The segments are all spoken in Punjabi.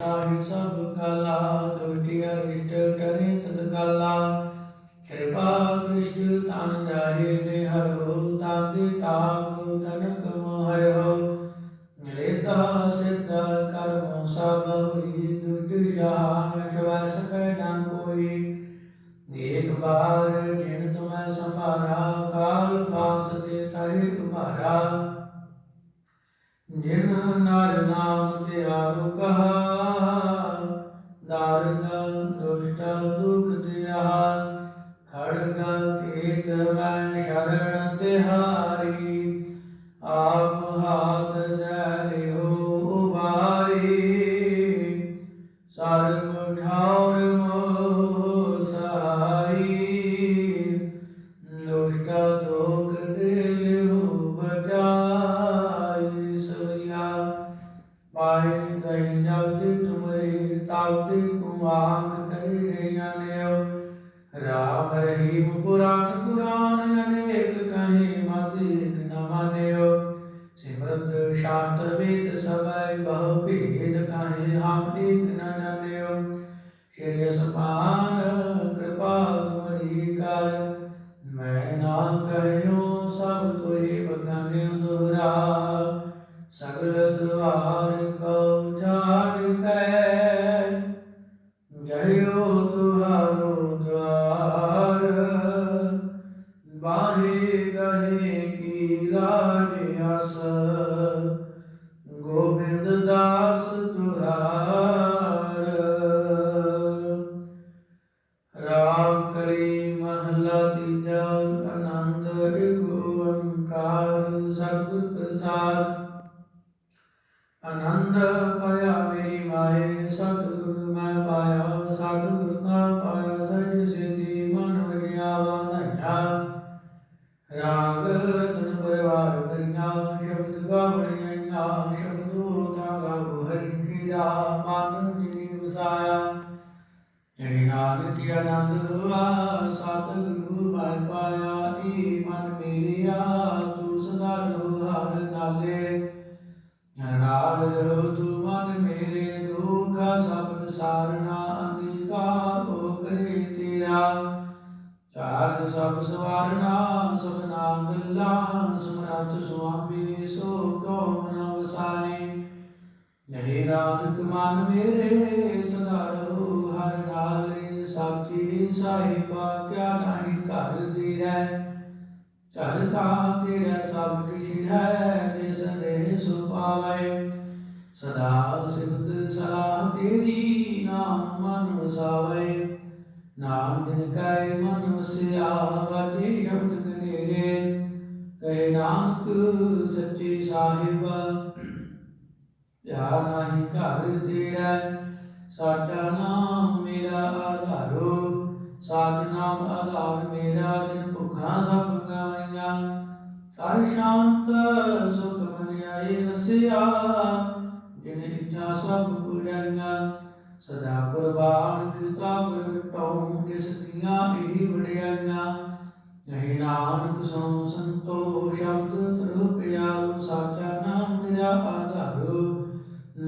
ਤਾਹੀ ਸਭ ਕਲਾ ਦੁਟਿਆ ਇਸ਼ਟ ਟਰੇ ਤਤ ਕਲਾ ਕਿਰਪਾ ਦ੍ਰਿਸ਼ਟ ਤਨ ਜਾਹੇ ਨੇ ਹਰੋ ਤਾਂਦੇ ਤਾਪ ਤਨਕ ਮਹਰੋ ਰੇਤਾ ਸਿੱਧ ਕਰਮ ਸਭ ਹੋਈ, ਦੁਟ ਸ਼ਾਹ ਸ਼ਵੈ ਸਕੈ ਨਾ ਕੋਈ। ਏਕ ਬਾਰ ਜਿਨ ਤੁਮੈ ਸੰਭਾਰਾ, ਕਾਲ ਫਾਸ ਤੇ ਤਹਿ ਉਭਾਰਾ ਜਿਨ ਨਰ ਨਾਮ ਤੇ ਆਰੁ ਕਹਾ ਮੈਂ ਸ਼ਰਨ ਤਿਹਾਰੀ, ਆਪ ਹਾਥ ਦੇ ਲਿਓ ਉਬਾਰੀ। ਸਰਬ ਠਾਉਰ ਮੋਹ ਸਹਾਈ ਦੁਸ਼ਟ ਦੁਖ ਦਿਲਿਹੁ ਬਚਾਈ। ਸਵਿਆ ਪਾਏ ਗਈ ਜਬਦਿ ਤੁਮਰੇ ਤਾਵਦਿ ਕੁਮਾਂਗ ਕਰੀ ਰਿਆਨਿਓ ਰਾਮ ਰਹੀਮ ਪੁਰਾਨ ਪੁਰਾਨ ਨ ਜਾਣਿਓ ਸ਼੍ਰੀ ਅਸਮਾਨ ਕਿਰਪਾ ਤੁਮਰੀ ਕਰ ਮੈਂ ਨਾਮ ਕਹਿਓ ਸਭ ਤੋਏ ਬਗਾਨਿਓ ਦੋਰਾ ਸਗਲ ਦੁਆਰ ਕਉ ਸਤਿਗੁਰ ਪ੍ਰਸਾਦ। ਆਨੰਦ ਪਾਇਆ ਮੇਰੀ ਮਾਏ, ਸਤਿਗੁਰ ਮੈਂ ਪਾਇਆ, ਸਤਿਗੁਰ ਦਾ ਪਾਇਆ, ਸਹਿਜ ਸੇਤੀ ਮਨ ਵਜਿਆ ਵਾਧਾਈਆ ਰਾਗ ਤਨ ਪਰਿਵਾਰ ਕਰੀਆਂ, ਸ਼ਬਦ ਗਾਵਣੀਆਂ ਸ਼ਬਦੋ ਤਾਂ ਗਾਵ ਹਰੀ ਕੀਰਾ ਮਨ ਜਿਨੀ ਵਸਾਇਆ। ਜੈ ਨਾਨਕ ਆਨੰਦ ਹੁਆ ਸਤਿਗੁਰੂ ਮੈਂ ਪਾਇਆ ਈ ਮਨ ਮੇਰਿਆ। ਤੂੰ ਸਦਾ ਹਰ ਨਾਲੇ ਨਾਲ ਰਹੋ ਤੂੰ ਮਨ ਮੇਰੇ ਦੁਖ ਸਬਦ ਸਾਰਨਾ ਅੰਗੀਕਾਰ ਹੋ ਕਰੇ ਤੇਰਾ। ਚਾਰ ਸਭ ਸਵਾਰਨਾ ਸਭ ਨਾਮ ਗੱਲਾਂ ਸੁਮਰਤ ਸੁਆਮੀ, ਸੋ ਕੋ ਮਨ ਵਸਾਰੇ। ਨਹੀਂ ਨਾਨਕ ਮਨ ਮੇਰੇ ਸਦਾ ਰਹੋ ਹਰ ਨਾਲੇ ਸਾਚੀ ਸਾਹਿਬਾ ਕਿਆ ਨਹੀਂ ਘਰ ਤੇਰਾ। ਘਰ ਤਾਂ ਤੇਰਾ ਸਭ ਕਿਛ ਹੈ ਜਿਸ ਨੇ ਸੁ ਸਦਾ ਸਿਫਤ ਸਲਾਹ ਤੇਰੀ ਨਾਮ ਮਨ ਵਸਾਵੇ। ਨਾਮ ਦਿਨ ਕੈ ਮਨ ਵਸਿਆ ਵਾਜੇ ਸ਼ਬਦ ਕਨੇਰੇ। ਕਹੇ ਨਾਨਕ ਸੱਚੇ ਸਾਹਿਬਾ ਯਾ ਨਹੀਂ ਘਰ ਤੇਰਾ। ਸਾਡਾ ਨਾਮ ਮੇਰਾ ਆਧਾਰੋ, ਸਾਧ ਨਾਮ ਆਧਾਰ ਮੇਰਾ, ਜਿਨ ਭੁੱਖਾਂ ਸਭ ਕਰ ਸ਼ਾਂਤ ਸੁਖ ਮਨ ਆਏ ਵਸਿਆ ਜਿਨ ਇੱਛਾ ਸਭ ਪੁਰਾਈਆਂ ਸਦਾ ਕੁਰਬਾਨ ਕੀਤਾ ਪ੍ਰਗਟਾਉ ਜਿਸ ਦੀਆਂ ਇਹ ਵਡਿਆਈਆਂ ਨਹੀਂ ਨਾਨਕ ਸੁਣੋ ਸੰਤੋ ਸ਼ਬਦ ਤਰੁ ਪਿਆਰੋ ਸਾਚਾ ਨਾਮ ਮੇਰਾ ਆਧਾਰੋ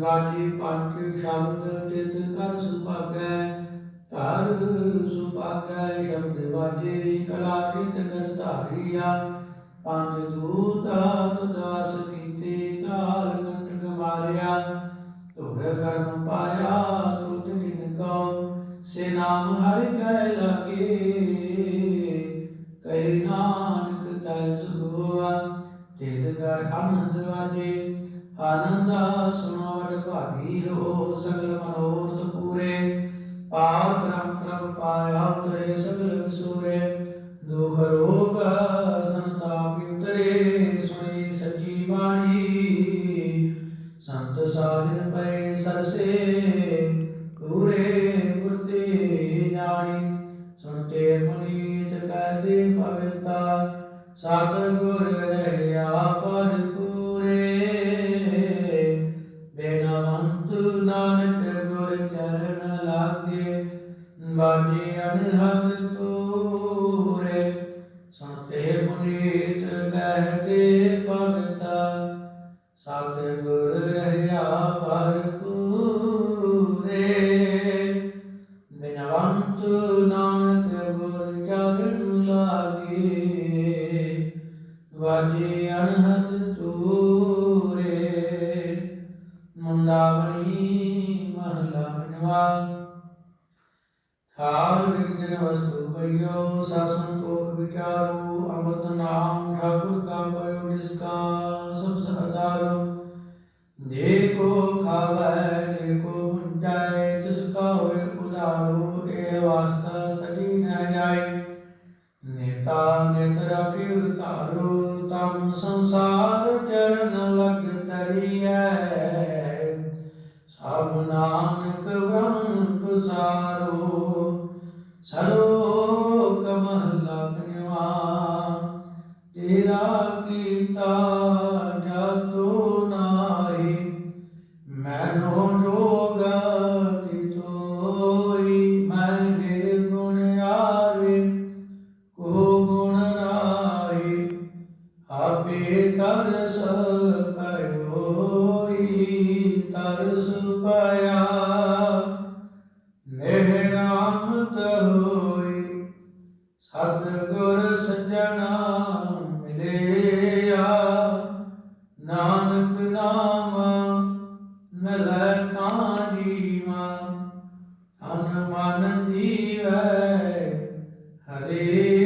ਵਾਜੀ ਪੰਜ ਸ਼ਬਦ ਤਿਤ ਕਰ ਸੁਭਾਗੈ ਕਰ ਸੁਭਾਗੈ ਸ਼ਬਦ ਵਾਜੇ ਕਲਾ ਜਿਤ ਕਰ ਧਾਰੀਆ ਪੰਜ ਦੂਤ ਤੁਦਾਸ ਕੀਤੇ ਕਾਲ ਕੰਟਕ ਮਾਰਿਆ। ਤੁਰ ਕਰਮ ਪਾਇਆ, ਤੁਧ ਜਿਨ ਕਉ, ਸੇ ਨਾਮ ਹਰਿ ਕੈ ਲਾਗੇ। ਕੈ ਨਾਨਕ ਤੈ ਸੁਭਵਾ ਤਿਤ ਕਰ ਆਨੰਦ ਵਾਜੇ। ਆਨੰਦਾ ਸੁਣਾਵਟ ਭਾਗੀ ਹੋ, ਸਗਲ ਮਨੋਰਥ ਪੂਰੇ। ਪਾਰ ਬ੍ਰਹਮ ਪ੍ਰਭ ਪਾਇਆ ਉਤਰੇ ਸਗਲ ਵਿਸੂਰੇ। ਦੁਖ ਰੋਗ ਸੰਤਾਪ ਉਤਰੇ, ਸੁਣੀ ਸੱਚੀ ਬਾਣੀ। ਸੰਤ ਸਾਜਨ ਪਏ ਸਰਸੇ ਪੂਰੇ ਗੁਰਤੇ ਜਾਣੀ। ਸੁਣਤੇ ਪੁਨੀਤ ਕਹਦੇ ਪਵਿੱਤਾ ਸਤ ਗੁਰ ਰਹਿਆ ਪਰ ਪੂਰੇ। ਬੇਨਵੰਤ ਨਾਨਕ ਗੁਰ ਚਰਨ ਲਾਗੇ ਬਾਜੀ ਅਨਹਦ ਤੂਰੇ ਸੰਤੇ ਪੁਨੀਤ ਕਹਤੇ ਭਗਤਾ ਸਤ ਗੁਰ ਰਹਿਆ ਭਰਪੂਰੇ। ਬਿਨਵੰਤ ਨਾਨਕ ਗੁਰ ਚਰਨ ਲਾਗੇ, ਵਾਜੀ ਅਨਹਦ ਤੂਰੇ ਮੁੰਦਾਵਣੀ ਮਹਲਾ ਬਿਨਵਾ ਵਿੱਚ ਜਨ ਵਸਤੂ ਪਈਓ ਸਤ ਸੰਤੋਖ ਵਿਚਾਰੋ, ਅੰਮ੍ਰਿਤ ਨਾਮ ਠਾਕੁਰ ਕਾ ਪਇਓ ਜਿਸ ਕਾ ਸਭ ਸਰਦਾਰੋ ਜੇ ਕੋ ਖਾਵੈ, ਜੇ ਕੋ ਮੁੰਚੈ ਤਿਸ ਕਾ ਹੋਏ ਉਦਾਰੋ ਇਹ ਵਾਸਤਾ ਤਜੀ ਨ ਜਾਏ। ਨੇਤਾ ਨੇਤਰਾ ਕੀ ਧਾਰੋ ਤਮ ਸੰਸਾਰ ਚਰਨ ਲਗ ਤਰੀਐ ਸਭ ਨਾਨਕ ਬ੍ਰਹਮ ਪਸਾਰੋ ਸਰੋ ਕਮਲ ਪੰਜਵਾ, ਤੇਰਾ ਕੀਤਾ ਜਾਤੋ ਨਾਹੀ, ਮੈਨੋ ਜੋਗ ਤਿਤੋਈ ਮੈਂ ਨਿਰਗੁਣ ਆਵੇ, ਕੋ ਗੁਣ ਨਾਹੀ, ਆਪੇ ਤਰਸ ਪਇਓਈ ਤਰਸ ਪਾਇਆ ਨਿਹਰਾਮਤ ਹੋਈ। ਸੱਜਣਾ ਨਾਨਕ ਨਾਮ ਮਿਲੈ ਕਾਨੀਵਾ ਹਰੇ